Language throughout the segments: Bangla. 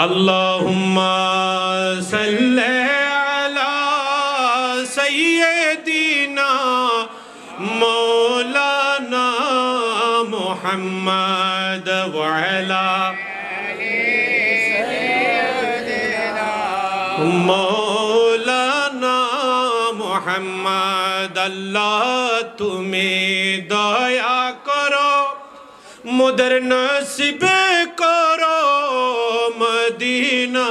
اللهم صل على سيدنا مولانا محمد وعلى مولانا محمد. الله تمي دايا کرو مدر نصیب না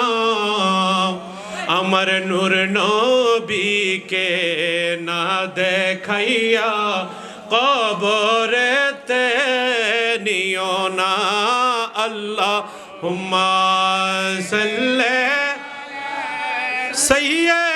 আমার নূর নবীকে না দেখাইয়া কবরেতে নিও না আল্লাহ হুম্মা সাল্লে সাইয়্যিদ।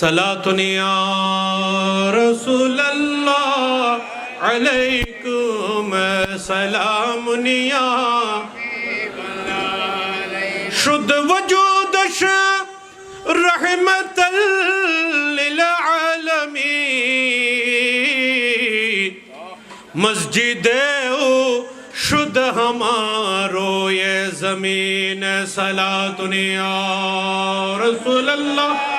صلاة يا رسول الله عليكم سلام يا شد وجودش رحمة للعالمين مسجد او شد ہمارو یہ زمین صلاة یا رسول اللہ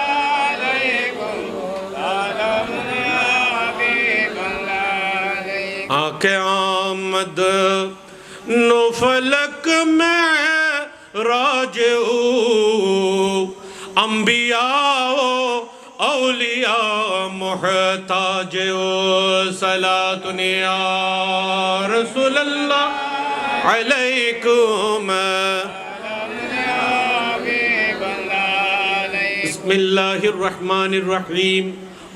آمد نو فلک میں راجعو انبیاء اولیاء محتاج صلاة یا رسول اللہ علیکم۔ بسم اللہ الرحمن الرحیم۔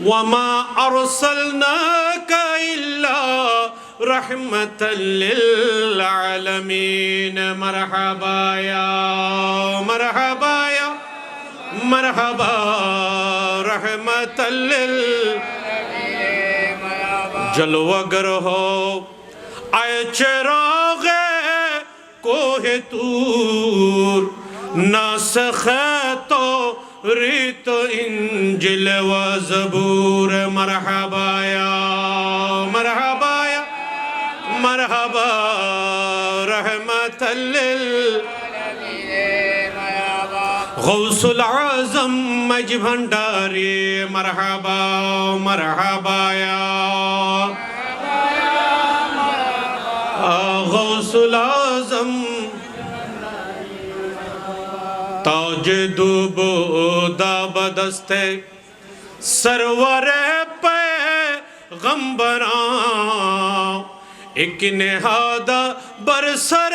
وما ارسلناك الا رحمة للعالمين مرحبا يا مرحبا يا مرحبا. رحمة لل جلوگر ہو، آئے چراغ کوہ تور. ناسخ تو ریت انجل و زبور. مرحبا یا مرحبا یا مرحبا رحمت غوث العظم مج بھنڈاری، مرحبا مرحبا یا. غوث العظم. تاج دوبو دا بدستے سرور پہ غمبران ایک نہادہ برسر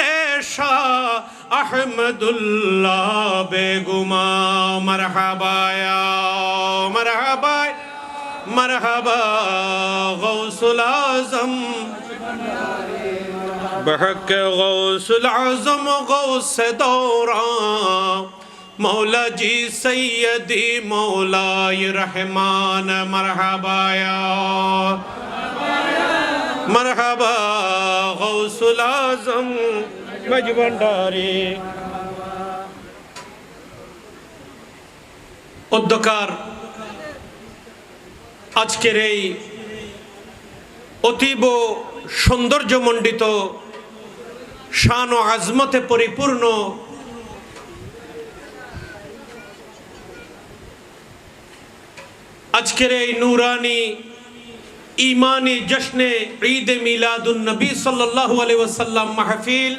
شاہ احمد اللہ بیگما مرحبا یا مرحبا مرحبا غوث العظم بحق غوث العظم غوث دوران مولا جی سیدی مولا رحمان مرحبا یا مرحبا غوث العظم মজবন্ডারি অধ্যকার আজকের এই অতীব সৌন্দর্যমণ্ডিত শান ও আজমতে পরিপূর্ণ আজকের এই নুরানি ইমানি জশ্নে মিলাদুন নবী সাল্লাল্লাহু আলাইহি ওয়াসাল্লাম মাহফিল।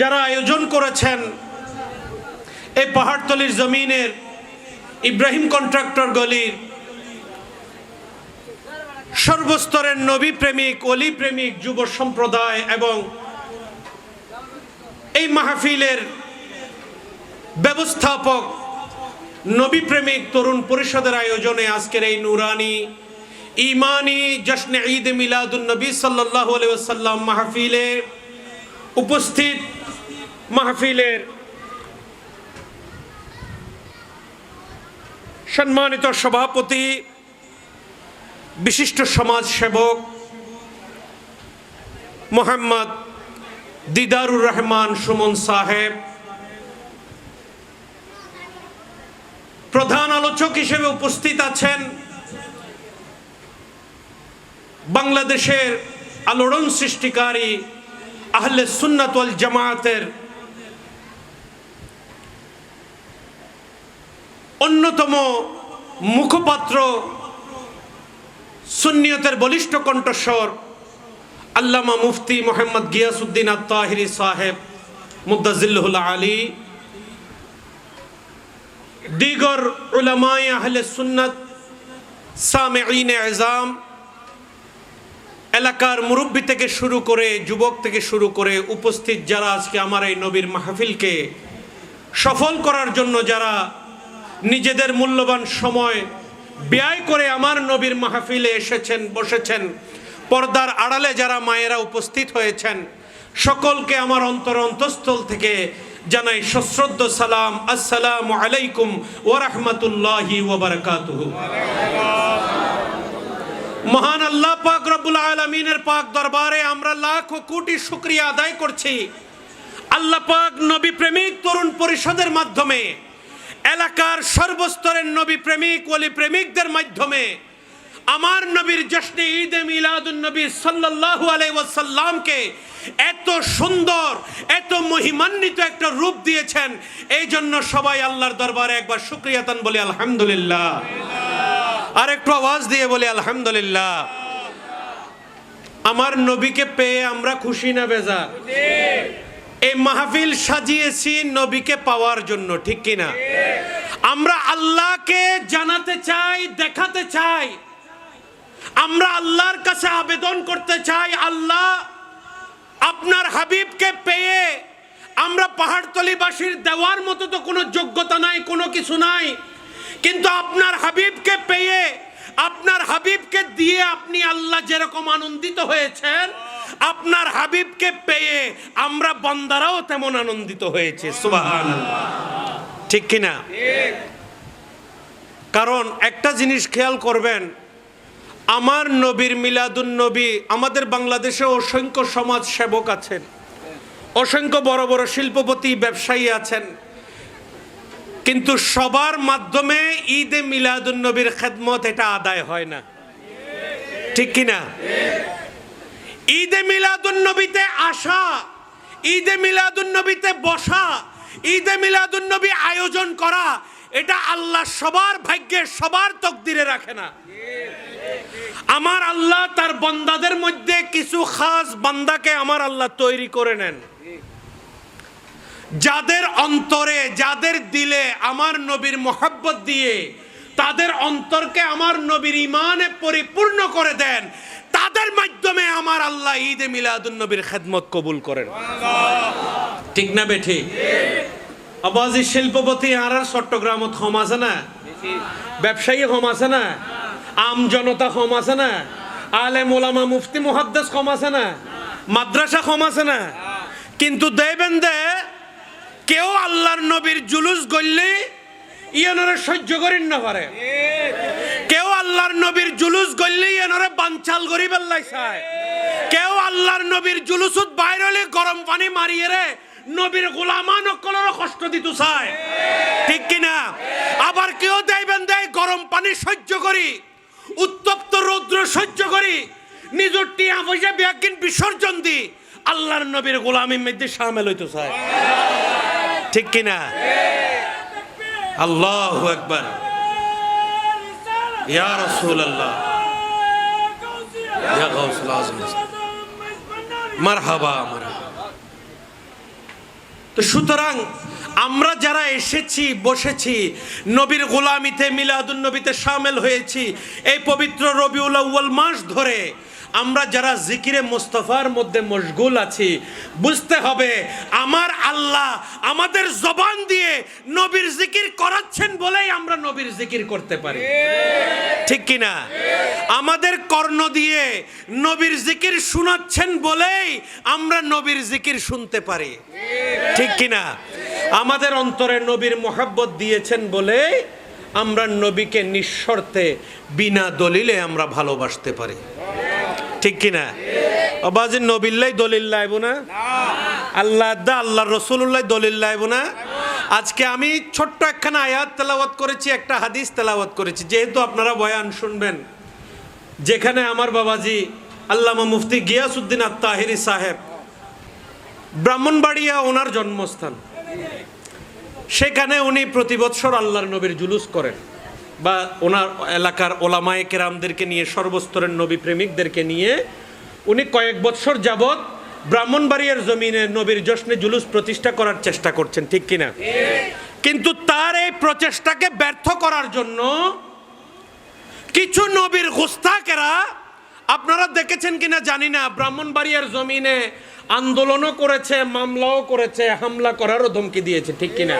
যারা আয়োজন করেছেন এই পাহাড়তলির জমিনের ইব্রাহিম কন্ট্রাক্টর গলির সর্বস্তরের নবী প্রেমিক, অলি প্রেমিক, যুব সম্প্রদায় এবং এই মাহফিলের ব্যবস্থাপক নবী প্রেমিক তরুণ পরিষদের আয়োজনে আজকের এই নুরানি ইমানি জশ্নে ঈদ মিলাদুন নবী সাল্লাহ সাল্লাম মাহফিলে উপস্থিত মাহফিলের সম্মানিত সভাপতি, বিশিষ্ট সমাজ সেবক মোহাম্মদ দিদারুর রহমান সুমন সাহেব প্রধান আলোচক হিসেবে উপস্থিত আছেন বাংলাদেশের আলোড়ন সৃষ্টিকারী আহলে সুন্নাত ওয়াল জামায়াতের অন্যতম মুখপাত্র সুন্নিয়তের বলিষ্ঠ কণ্ঠস্বর আল্লামা মুফতি মোহাম্মদ গিয়াসুদ্দিন আত্মাহিরি সাহেব মুদাজিল্লুল আলী। দিগর উলামায়ে আহলে সুন্নাত সামেঈন এজাম এলাকার মুরব্বী থেকে শুরু করে যুবক থেকে শুরু করে উপস্থিত যারা আজকে আমার এই নবীর মাহফিলকে সফল করার জন্য যারা নিজেদের মূল্যবান সময় ব্যয় করে আমার নবীর মাহফিলে এসেছেন, বসেছেন, পর্দার আড়ালে যারা মায়েরা উপস্থিত হয়েছেন, সকলকে আমার অন্তর অন্তঃস্থল থেকে জানাই সশ্রদ্ধ সালাম, আসসালামু আলাইকুম ওরহমতুল্লাহি ওবরকাতুহু মহান আল্লাহ পাক রব্বুল আলমিনের পাক দরবারে আমরা লাখ ও কোটি শুক্রিয়া আদায় করছি। আল্লাহ পাক নবী প্রেমিক তরুণ পরিষদের মাধ্যমে, এলাকার সর্বস্তরের নবী প্রেমিক, ওলি প্রেমিকদের মাধ্যমে আমার নবীর জশ্নে ঈদে মিলাদুন নবী সাল্লাল্লাহু আলাইহি ওয়াসাল্লামকে এত সুন্দর, এত মহিমান্বিত একটা রূপ দিয়েছেন। এই জন্য সবাই আল্লাহর দরবারে একবার শুক্রিয়াতান বলি, আলহামদুলিল্লাহ। আর একটু আওয়াজ দিয়ে বলি, আলহামদুলিল্লাহ। আমার নবীকে পেয়ে আমরা খুশি না বেজা এই মাহফিল সাজিয়েছি নবীকে পাওয়ার জন্য, ঠিক কিনা? আমরা আল্লাহকে জানাতে চাই, দেখাতে চাই। আমরা আল্লাহর কাছে আবেদন করতে চাই, আল্লাহ আপনার হাবিবকে পেয়ে আমরা পাহাড়তলিবাসীর দেওয়ার মতো তো কোনো যোগ্যতা নাই, কোনো কিছু নাই। কিন্তু আপনার হাবিবকে পেয়ে, আপনার হাবিবকে দিয়ে আপনি আল্লাহ যেরকম আনন্দিত হয়েছেন, আপনার হাবিবকে পেয়ে আমরা বন্দারাও তেমন আনন্দিত হয়েছে সুবাহান ঠিক কিনা? কারণ একটা জিনিস খেয়াল করবেন আমার নবীর মিলাদুন নবী, আমাদের বাংলাদেশে অসংখ্য সমাজ সেবক আছেন, অসংখ্য বড় বড় শিল্পপতি, ব্যবসায়ী আছেন। কিন্তু সবার মাধ্যমে ঈদে মিলাদুন নবীর খেদমত এটা আদায় হয় না। ঠিক কিনা ঈদে মিলাদুন নবীতে আসা, ঈদে মিলাদুন নবীতে বসা, ঈদে মিলাদুন নবী আয়োজন করা, এটা আল্লাহ সবার ভাগ্যে সবার তকদিরে রাখে না। আমার আল্লাহ তার বন্দাদের মধ্যে কিছু খাস বান্দাকে আমার আল্লাহ তৈরি করে নেন। যাদের অন্তরে, যাদের দিলে আমার নবীর মোহাব্বত দিয়ে, তাদের অন্তরকে আমার নবীর ইমানে পরিপূর্ণ করে দেন, তাদের মাধ্যমে আমার আল্লাহ ঈদে মিলাদুন নবীর খেদমত কবুল করেন। ঠিক না বেঠি? আবাজি শিল্পপতি আর আর চট্টগ্রামত হম আছে না? ব্যবসায়ী হম আছে না? আম জনতা কম আছে না? আলে মোলামা মুফতি মুহাদ্দাস কম আছে না? মাদ্রাসা কম আছে না? কিন্তু দেবেন দে, কেউ আল্লাহর নবীর জুলুস গললে ইয়ানরে সহ্য করেন না পারে। কেউ আল্লাহর নবীর জুলুস গললে ইয়ানরে বাঞ্চাল করি বেল্লাই চায়। কেউ আল্লাহর নবীর জুলুসত বাইরে গরম পানি মারিয়ে রে নবীর গোলামান অকলেরও কষ্ট দিতে চায়। ঠিক কিনা? আবার কেউ দেবেন দেয় গরম পানি সহ্য করি। উত্তপ্ত রৌদ্র সহ্য করি। নিজের টিয়া পয়সা ব্যাগিন বিসর্জন দি আল্লাহর নবীর গোলামের মধ্যে সামিল হইতে চায় ঠিক কিনা? আল্লাহ একবার ইয়া রাসূল আল্লাহ ইয়া গাউসুল আজম। মারহাবা মারহাবা। তো সুতরাং আমরা যারা এসেছি, বসেছি, নবীর গোলামিতে, মিলাদুন নবীতে সামিল হয়েছি, এই পবিত্র রবিউল আউ্য়াল মাস ধরে আমরা যারা জিকিরে মোস্তফার মধ্যে মশগুল আছি, বুঝতে হবে আমার আল্লাহ আমাদের জবান দিয়ে নবীর জিকির করাচ্ছেন বলেই আমরা নবীর জিকির করতে পারি। ঠিক কিনা আমাদের কর্ণ দিয়ে নবীর জিকির শোনাচ্ছেন বলেই আমরা নবীর জিকির শুনতে পারি। ঠিক কিনা আমাদের অন্তরে নবীর মোহাব্বত দিয়েছেন বলে আমরা নবীকে নিঃশর্তে বিনা দলিলে আমরা ভালোবাসতে পারি। ঠিক কিনা? অবাজি নবিল্লাই দলিল লাইব না? আল্লাহ দা আল্লাহ রসুল্লাহ দলিল লাইব না? আজকে আমি ছোট্ট একখানা আয়াত তেলাওয়াত করেছি, একটা হাদিস তেলাওয়াত করেছি। যেহেতু আপনারা বয়ান শুনবেন, যেখানে আমার বাবাজি আল্লামা মুফতি গিয়াসুদ্দিন আত্মাহিরি সাহেব, ব্রাহ্মণবাড়িয়া ওনার জন্মস্থান। সেখানে উনি প্রতি বৎসর আল্লাহর নবীর জুলুস করেন। বা ওনার এলাকার ওলামায়ে কেরামদেরকে নিয়ে, সর্বস্তরের নবী প্রেমিকদেরকে নিয়ে, উনি কয়েক বৎসর যাবৎ ব্রাহ্মণবাড়িয়ার জমিনে নবীর জশ্নে জুলুস প্রতিষ্ঠা করার চেষ্টা করছেন, ঠিক কিনা? কিন্তু তার এই প্রচেষ্টাকে ব্যর্থ করার জন্য কিছু নবীর গোস্তাকেরা আপনারা দেখেছেন কিনা জানি না, ব্রাহ্মণবাড়িয়ার জমিনে আন্দোলনও করেছে, মামলাও করেছে, হামলা করারও ধমকি দিয়েছে, ঠিক কিনা?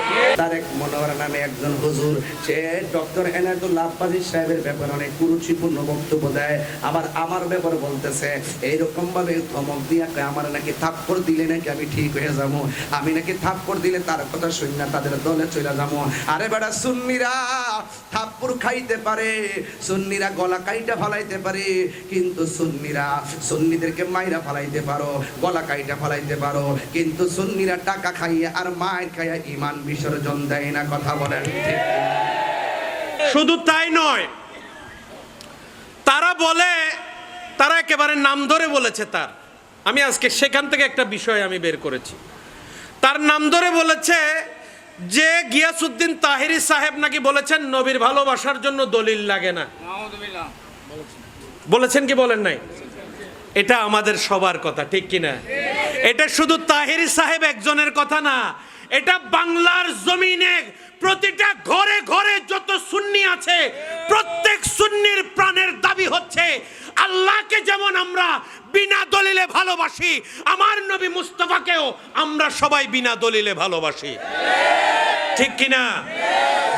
নামে একজন হুজুর, সে ডক্টর সাহেবের ব্যাপারে অনেক কুরুচিপূর্ণ বক্তব্য দেয়। আবার আমার ব্যাপারে বলতেছে এইরকম ভাবে ধমক দিয়া আমার নাকি দিলে নাকি আমি ঠিক হয়ে যাব? আমি নাকি থাপ্পড় দিলে তার কথা শুনি না, তাদের দলে চলে যাব? আরে বেটা, সুন্নিরা থাপ্পড় খাইতে পারে, সুন্নিরা গলা কাইটা ফালাইতে পারে, কিন্তু সুন্নিরা সুন্নিদেরকে মাইরা ফালাইতে পারো, গলা কাইটা ফালাইতে পারো। কিন্তু সুন্নিরা টাকা খাইয়ে আর মায়ের খাইয়া ইমান বিসর্জন দেয় না কথা বলেন শুধু তাই নয় তারা বলে তারা একেবারে নাম ধরে বলেছে তার। আমি আজকে সেখান থেকে একটা বিষয় আমি বের করেছি। তার নাম ধরে বলেছে যে গিয়াসুদ্দিন তাহিরি সাহেব নাকি বলেছেন নবীর ভালোবাসার জন্য দলিল লাগে না। বলেছেন কি বলেন নাই? এটা আমাদের সবার কথা, ঠিক কিনা? এটা শুধু তাহিরি সাহেব একজনের কথা না, এটা বাংলার জমিনে প্রতিটা ঘরে ঘরে যত সুন্নি আছে, প্রত্যেক সুন্নির প্রাণের দাবি হচ্ছে, আল্লাহকে যেমন আমরা বিনা দলিলে ভালোবাসি, আমার নবী মুস্তফাকেও আমরা সবাই বিনা দলিলে ভালোবাসি। ঠিক কিনা?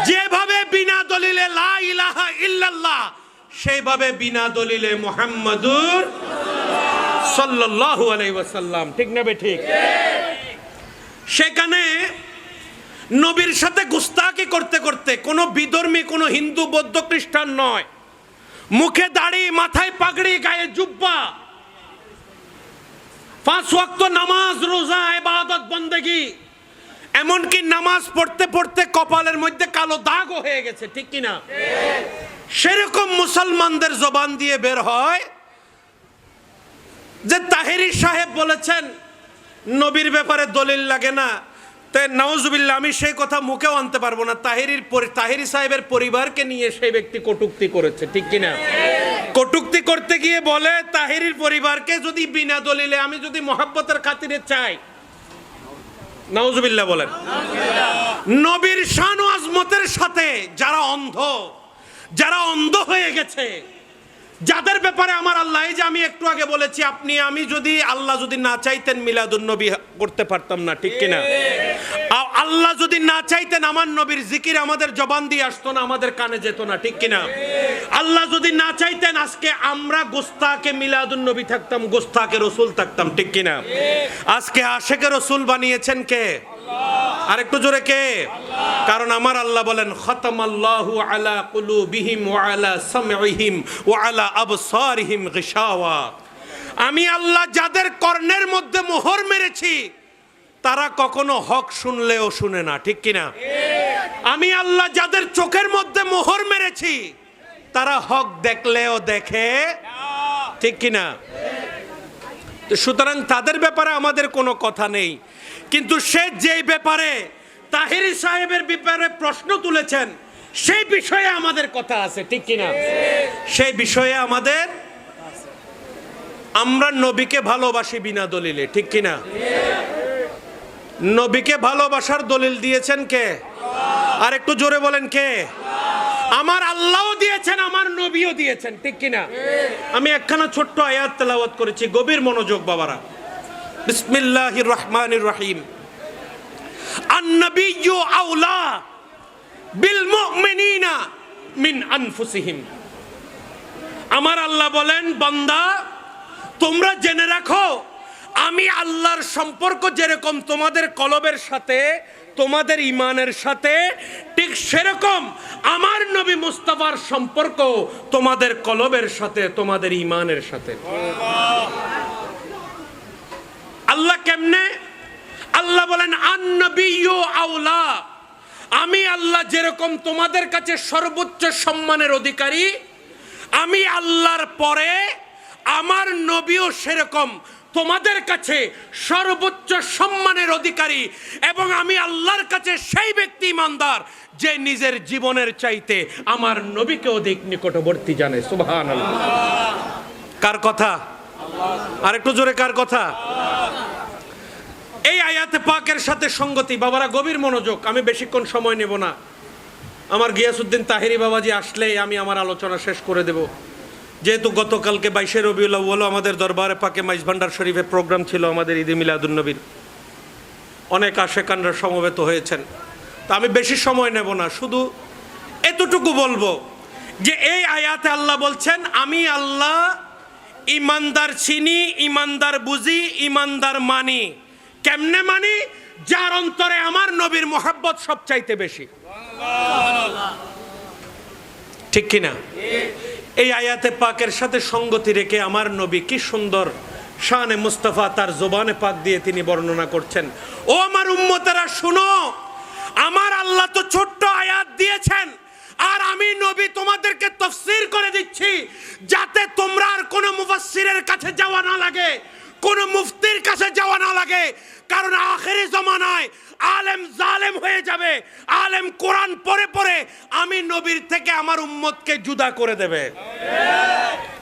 যেভাবে বিনা দলিলে লা ইলাহা ইল্লাল্লাহ, সেইভাবে বিনা দলিলে মুহাম্মাদুর সাল্লাল্লাহু আলাইহি ওয়াসাল্লাম। ঠিক না বে ঠিক? সেখানে নবীর সাথে গুস্তাকি করতে করতে কোনো বিধর্মী, কোনো হিন্দু, বৌদ্ধ, খ্রিস্টান নয়। মুখে দাড়ি, মাথায় পাগড়ি, গায়ে জুব্বা। পাঁচ ওয়াক্ত নামাজ, রোজা, ইবাদত, বন্দেগী। এমনকি নামাজ পড়তে পড়তে কপালের মধ্যে কালো দাগও হয়ে গেছে, ঠিক কিনা? সেরকম মুসলমানদের জবান দিয়ে বের হয় যে তাহেরি সাহেব বলেছেন, নবীর ব্যাপারে দলিল লাগে না। তাই নওয়াজুবিল্লাহ আমি সেই কথা মুখেও আনতে পারব না। তাহিরির তাহিরি সাহেবের পরিবারকে নিয়ে সেই ব্যক্তি কটুক্তি করেছে, ঠিক কিনা? কটুক্তি করতে গিয়ে বলে, তাহিরির পরিবারকে যদি বিনা দলিলে আমি যদি মহাব্বতের খাতিরে চাই। নওয়াজুবিল্লাহ বলেন। নবীর শান আজমতের সাথে যারা অন্ধ যারা অন্ধ হয়ে গেছে যাদের ব্যাপারে আমার আল্লাহ যে আমি একটু আগে বলেছি, আপনি, আমি যদি আল্লাহ যদি না চাইতেন মিলাদুন নবী করতে পারতাম না, ঠিক কিনা? আল্লাহ যদি না চাইতেন আমার নবীর জিকির আমাদের জবান দিয়ে আসতো না, আমাদের কানে যেত না, ঠিক কিনা? আল্লাহ যদি না চাইতেন আজকে আমরা গোস্তাকে মিলাদুন নবী থাকতাম, গোস্তাকে রসুল থাকতাম, ঠিক কিনা? আজকে আশেকে রসুল বানিয়েছেন কে? আর একটু জোরে কে? কারণ আমার আল্লাহ বলেন খতম আল্লাহু আলা কুলুবিহিম ওয়া আলা সামইহিম ওয়া আলা আবসারিহিম গিশাওয়া। আমি আল্লাহ যাদের কর্ণের মধ্যে মোহর মেরেছি, তারা কখনো হক শুনলেও শুনে না, ঠিক কিনা? আমি আল্লাহ যাদের চোখের মধ্যে মোহর মেরেছি, তারা হক দেখলেও দেখে, ঠিক কিনা? তো সুতরাং তাদের ব্যাপারে আমাদের কোনো কথা নেই। কিন্তু সে যেই ব্যাপারে তাহিরি সাহেবের ব্যাপারে প্রশ্ন তুলেছেন, সেই বিষয়ে আমাদের কথা আছে, ঠিক কিনা? সেই বিষয়ে আমাদের আমরা নবীকে ভালোবাসি বিনা দলিলে, ঠিক কিনা? নবীকে ভালোবাসার দলিল দিয়েছেন কে? আর একটু জোরে বলেন কে? আমার আল্লাহও দিয়েছেন আমার নবীও দিয়েছেন ঠিক কিনা? আমি একখানা ছোট্ট আয়াত তেলাওয়াত করেছি গভীর মনোযোগ বাবারা। বিসমিল্লাহির রহমানির রহিম। আন্নাবিয়্যু আউলা বিল মুমিনিনা মিন আনফুসিহিম। আমার আল্লাহ বলেন বান্দা তোমরা জেনে রাখো আমি আল্লাহর সম্পর্ক যেরকম তোমাদের কলবের সাথে তোমাদের ইমানের সাথে ঠিক সেরকম আমার নবী মুস্তাফার সম্পর্ক তোমাদের কলবের সাথে, তোমাদের ইমানের সাথে। আল্লাহ কেমনে? আল্লাহ বলেন আউলা আমি আল্লাহ যেরকম তোমাদের কাছে সর্বোচ্চ সম্মানের অধিকারী, আমি আল্লাহর পরে আমার নবীও সেরকম। তোমাদের কাছে সর্বোচ্চ সম্মানের অধিকারী এবং আমি আল্লাহর কাছে সেই ব্যক্তি ইমানদার যে নিজের জীবনের চাইতে আমার নবীকে অধিক নিকটবর্তী জানে সুবহান কার কথা? আর একটু জোরে কার কথা? এই আয়াতে পাকের সাথে সঙ্গতি। বাবারা, গভীর মনোযোগ। আমি বেশিক্ষণ সময় নেব না। আমার গিয়াসুদ্দিন তাহিরি বাবাজি আসলেই আমি আমার আলোচনা শেষ করে দেব। যেহেতু গতকালকে বাইশে রবিউল আউ্বাল আমাদের দরবারে পাকে মাইজ ভান্ডার শরীফে প্রোগ্রাম ছিল আমাদের ঈদে মিলাদুন্নবীর। অনেক আশেকানরা সমবেত হয়েছেন। তা আমি বেশি সময় নেব না, শুধু এতটুকু বলব যে এই আয়াতে আল্লাহ বলছেন, আমি আল্লাহ ইমানদার চিনি, ইমানদার বুঝি, ইমানদার মানি। কেমনে মানি? যার অন্তরে আমার নবীর মোহাব্বত সবচাইতে বেশি। ঠিক কিনা? এই আয়াতে পাকের সাথে সঙ্গতি রেখে আমার নবী কি সুন্দর শানে মুস্তাফা তার জোবানে পাক দিয়ে তিনি বর্ণনা করছেন। ও আমার উম্মতেরা, শুনো, আমার আল্লাহ তো ছোট্ট আয়াত দিয়েছেন, আর আমি নবী তোমাদেরকে তফসির করে দিচ্ছি, যাতে তোমরা আর কোনো মুফাসসিরের কাছে যাওয়া না লাগে, কোনো মুফতির কাছে যাওয়া না লাগে, কারণ আখেরি জমানায় আলেম জালেম হয়ে যাবে। আলেম কোরআন পড়ে পড়ে আমি নবীর থেকে আমার উম্মতকে জুদা করে দেবে।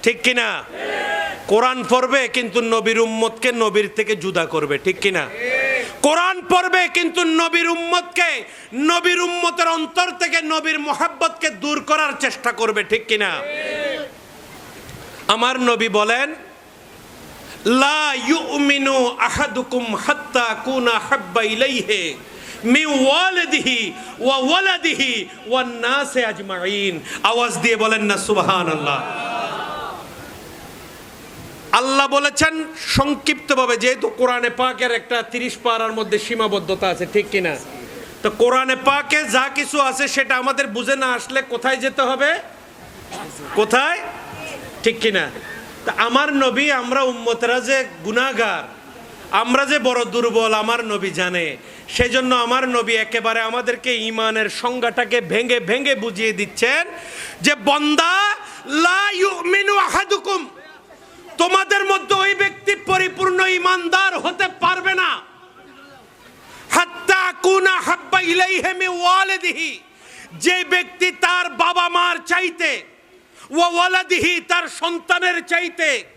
ঠিক কিনা? কোরআন পড়বে কিন্তু নবীর উম্মতকে নবীর থেকে জুদা করবে। ঠিক কিনা? কোরআন পড়বে কিন্তু নবীর উম্মতকে, নবীর উম্মতের অন্তর থেকে নবীর মোহাব্বতকে দূর করার চেষ্টা করবে। ঠিক কিনা? আমার নবী বলেন, লা ইউমিনু আহাদুকুম হাত্তা কুনা হাব্বা ইলাইহি। ওয়া আওয়াজ দিয়ে বলেন না আল্লাহ বলেছেন, সংক্ষিপ্তভাবে, যেহেতু কোরআনে পাকের একটা তিরিশ পারার মধ্যে সীমাবদ্ধতা আছে, ঠিক কিনা? তো কোরআনে পাকে যা কিছু আছে, সেটা আমাদের বুঝে না আসলে কোথায় যেতে হবে? কোথায়? ঠিক কিনা? তা আমার নবী, আমরা উম্মতরা যে গুনাগার আমরা যে বড় দুর্বল, আমার নবী জানে। সেজন্য আমার নবী একেবারে আমাদেরকে ইমানের সংজ্ঞাটাকে ভেঙে ভেঙে বুঝিয়ে দিচ্ছেন যে, বন্দা আহাদুকুম। তোমাদের মধ্যে ওই ব্যক্তি পরিপূর্ণ ইমানদার হতে পারবে না। যে ব্যক্তি তার বাবা মার চাইতে ওয়া ওয়ালাদিহি তার সন্তানের চাইতে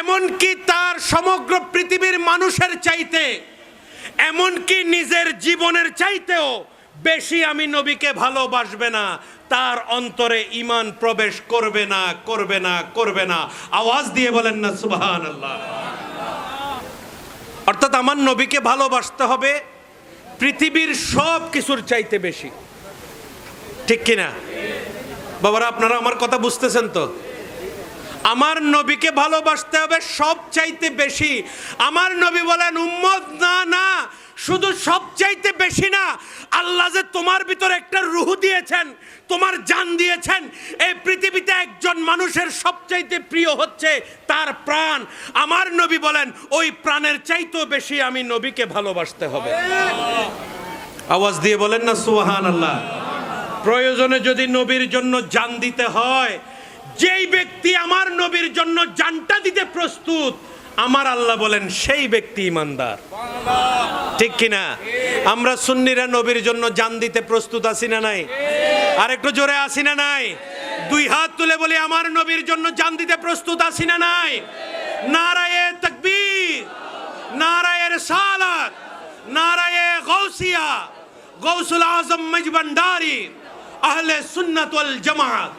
এমনকি তার সমগ্র পৃথিবীর মানুষের চাইতে, এমনকি নিজের জীবনের চাইতেও বেশি আমি নবীকে ভালোবাসবে না। তার অন্তরে ইমান প্রবেশ করবে না করবে না করবে না। আওয়াজ দিয়ে বলেন না সুবহান আল্লাহ অর্থাৎ আমার নবীকে ভালোবাসতে হবে পৃথিবীর সব কিছুর চাইতে বেশি। ঠিক কিনা? বাবারা, আপনারা আমার কথা বুঝতেছেন তো? আমার নবীকে ভালোবাসতে হবে সব চাইতে বেশি। আমার নবী বলেন, উম্মত, না না, শুধু সব চাইতে বেশি না। আল্লাহ যে তোমার ভিতরে একটা রুহ দিয়েছেন, তোমার জান দিয়েছেন, এই পৃথিবীতে একজন মানুষের সবচাইতে প্রিয় হচ্ছে তার প্রাণ। আমার নবী বলেন, ওই প্রাণের চাইতেও বেশি আমি নবীকে ভালোবাসতে হবে। আওয়াজ দিয়ে বলেন না সুহান আল্লাহ প্রয়োজনে যদি নবীর জন্য জান দিতে হয় যেই ব্যক্তি আমার নবীর জন্য জানটা দিতে প্রস্তুত, আমার আল্লাহ বলেন, সেই ব্যক্তি ইমানদার। ঠিক কিনা? আমরা সুন্নিরা নবীর জন্য জান দিতে প্রস্তুত আছি না নাই? আর একটু জোরে আসি না নাই? দুই হাত তুলে বলি, আমার নবীর জন্য জান দিতে প্রস্তুত আছি না নাই? নারায়ে তকবীর, নারায়ে রিসালাত, নারায়ে গৌসিয়া গৌসুল আজম মজবন্ডারি, আহলে সুন্নাত ওয়াল জামাত।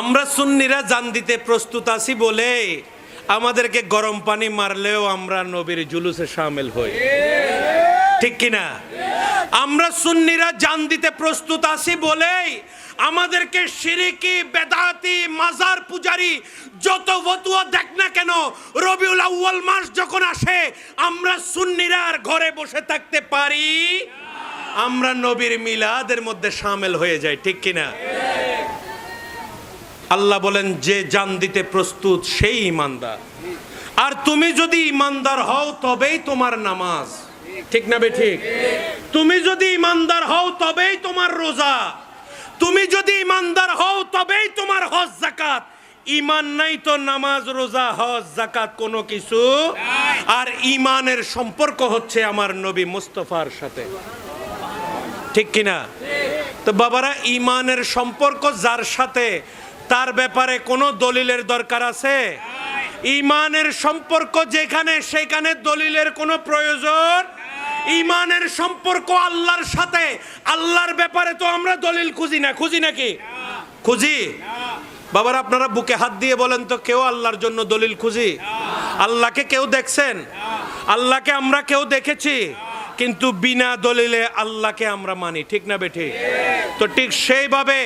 আমরা সুন্নিরা জান দিতে প্রস্তুত আছি বলে আমাদেরকে গরম পানি মারলেও আমরা নবীর জুলুসে সামিল হই। ঠিক কিনা? আমরা সুন্নিরা জান দিতে প্রস্তুত আছি বলেই আমাদেরকে শিরিকি, বেদাতি, মাজার পূজারি যত ফতুয়া দেখ না কেন, রবিউল আউয়াল মাস যখন আসে, আমরা সুন্নিরা আর ঘরে বসে থাকতে পারি। আমরা নবীর মিলাদের মধ্যে সামিল হয়ে যাই, ঠিক কিনা? আল্লাহ বলেন, যে জান দিতে প্রস্তুত, সেই ইমানদার। আর তুমি যদি ইমানদার হও, তবেই তোমার নামাজ। ঠিক না বে ঠিক? তুমি যদি ইমানদার হও, তবেই তোমার রোজা। তুমি যদি ইমানদার হও, তবেই তোমার হজ জাকাত। ইমান নাই তো নামাজ, রোজা, হজ, জাকাত কোনো কিছু। আর ইমানের সম্পর্ক হচ্ছে আমার নবী মুস্তফার সাথে। ঠিক কিনা? তো বাবারা, ইমানের সম্পর্ক যার সাথে তার ব্যাপারে কোনো দলিলের দরকার আছে? ইমানের সম্পর্ক যেখানে, সেখানে দলিলের কোনো প্রয়োজন? ইমানের সম্পর্ক আল্লাহর সাথে। আল্লাহর ব্যাপারে তো আমরা দলিল খুঁজি না। খুঁজি নাকি? খুঁজি? বাবার, আপনারা বুকে হাত দিয়ে বলেন তো, কেউ আল্লাহর জন্য দলিল খুঁজি? আল্লাহকে কেউ দেখছেন? আল্লাহকে আমরা কেউ দেখেছি? কিন্তু বিনা দলিলে আল্লাহকে আমরা মানি, ঠিক না বেঠি? তো ঠিক সেইভাবে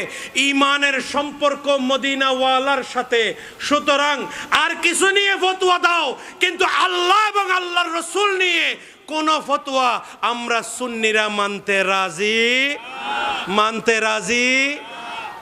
ইমানের সম্পর্ক মদিনাওয়ালার সাথে। সুতরাং আর কিছু নিয়ে ফতুয়া দাও, কিন্তু আল্লাহ এবং আল্লাহর রসুল নিয়ে কোন ফতুয়া আমরা সুন্নিরা মানতে রাজি? মানতে রাজি?